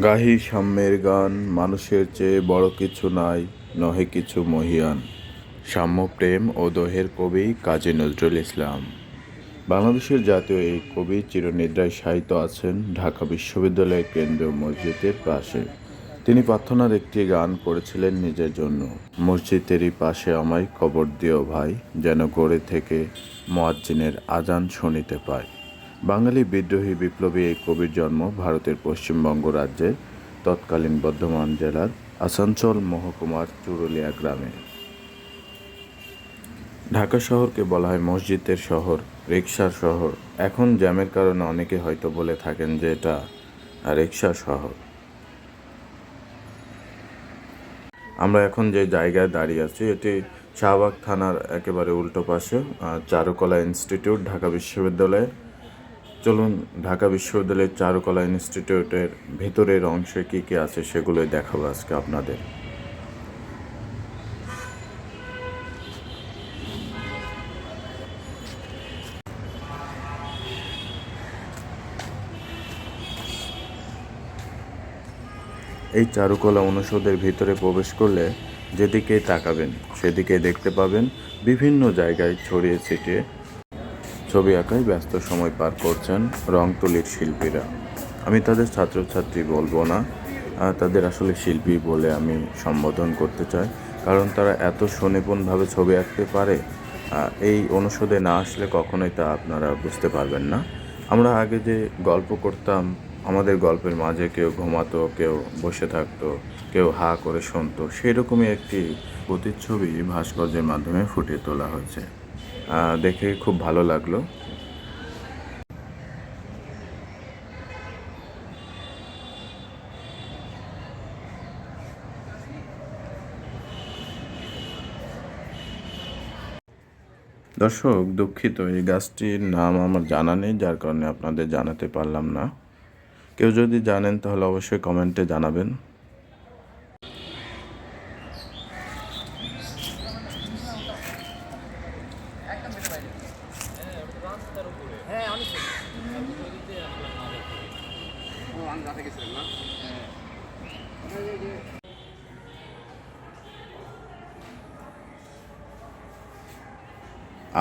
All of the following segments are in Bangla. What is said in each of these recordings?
গাহি সাম্যের গান, মানুষের চেয়ে বড় কিছু নাই, নহে কিছু মহিয়ান। সাম্য, প্রেম ও দোহের কবি কাজী নজরুল ইসলাম। বাংলাদেশের জাতীয় এই কবি চিরনিদ্রায় শায়িত আছেন ঢাকা বিশ্ববিদ্যালয়ের কেন্দ্রীয় মসজিদের পাশে। তিনি প্রার্থনার একটি গান করেছিলেন নিজের জন্য। মসজিদেরই পাশে আমায় কবর দিও ভাই, যেন গড়ে থেকে মোয়াজ্জিনের আজান শুনিতে পায়। বাঙালি বিদ্রোহী বিপ্লবী এই কবির জন্ম ভারতের পশ্চিমবঙ্গ রাজ্যের তৎকালীন বর্ধমান জেলার আসানসোল মহকুমার চুরুলিয়া গ্রামে। ঢাকা শহরকে বলা হয় মসজিদের শহর রিক্সার শহর। এখন জ্যামের কারণে অনেকে হয়তো বলে থাকেন যে এটা রিক্সা শহর। আমরা এখন যে জায়গায় দাঁড়িয়ে আছি, এটি শাহবাগ থানার একেবারে উল্টো পাশে চারুকলা ইনস্টিটিউট, ঢাকা বিশ্ববিদ্যালয়ের। চলুন, ঢাকা বিশ্ববিদ্যালয়ের চারুকলা ইনস্টিটিউটের ভেতরের অংশে কী কী আছে সেগুলোই দেখাবো আজকে আপনাদের। এই চারুকলা অনুষদের ভিতরে প্রবেশ করলে যেদিকেই তাকাবেন সেদিকে দেখতে পাবেন বিভিন্ন জায়গায় ছড়িয়ে ছিটিয়ে ছবি আঁকায় ব্যস্ত সময় পার করছেন রং তুলির শিল্পীরা। আমি তাদের ছাত্রছাত্রী বলব না। তাদের আসলে শিল্পী বলে আমি সম্বোধন করতে চাই। কারণ তারা এত সুনিপুণভাবে ছবি আঁকতে পারে এই অনুষদে না আসলে কখনোই তা আপনারা বুঝতে পারবেন না। আমরা আগে যে গল্প করতাম, আমাদের গল্পের মাঝে কেউ ঘুমাতো, কেউ বসে থাকতো, কেউ হা করে শুনতো, সেরকমই একটি প্রতিচ্ছবি ভাস্কর্যের মাধ্যমে ফুটিয়ে তোলা হয়েছে। দেখে খুব ভালো লাগল। দর্শক, দুঃখিত, এই গাছটির নাম আমার জানা নেই, যার কারণে আপনাদের জানাতে পারলাম না। কেউ যদি জানেন, তাহলে অবশ্যই কমেন্টে জানাবেন।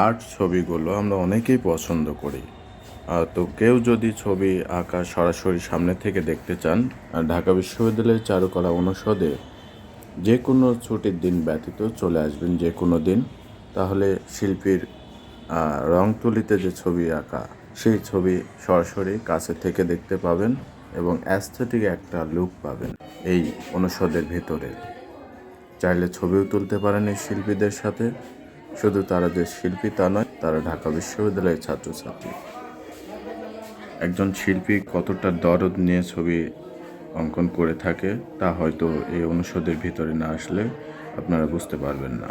আর্ট ছবিগুলো আমরা অনেকেই পছন্দ করি। তো কেউ যদি ছবি আঁকা সরাসরি সামনে থেকে দেখতে চান ঢাকা বিশ্ববিদ্যালয়ের চারুকলা অনুষদে যে কোনো ছুটির দিন ব্যতীত চলে আসবেন যে কোনো দিন, তাহলে শিল্পীর রং তুলিতে যে ছবি আঁকা, সেই ছবি সরাসরি কাছে থেকে দেখতে পাবেন। এবং অ্যাস্থেটিক একটা লুক পাবেন এই অনুষদের ভেতরে। চাইলে ছবিও তুলতে পারেন এই শিল্পীদের সাথে। শুধু তারা যে শিল্পী তা নয়, তারা ঢাকা বিশ্ববিদ্যালয়ের ছাত্রছাত্রী। একজন শিল্পী কতটা দরদ নিয়ে ছবি অঙ্কন করে থাকে, তা হয়তো এই অনুষদের ভিতরে না আসলে আপনারা বুঝতে পারবেন না।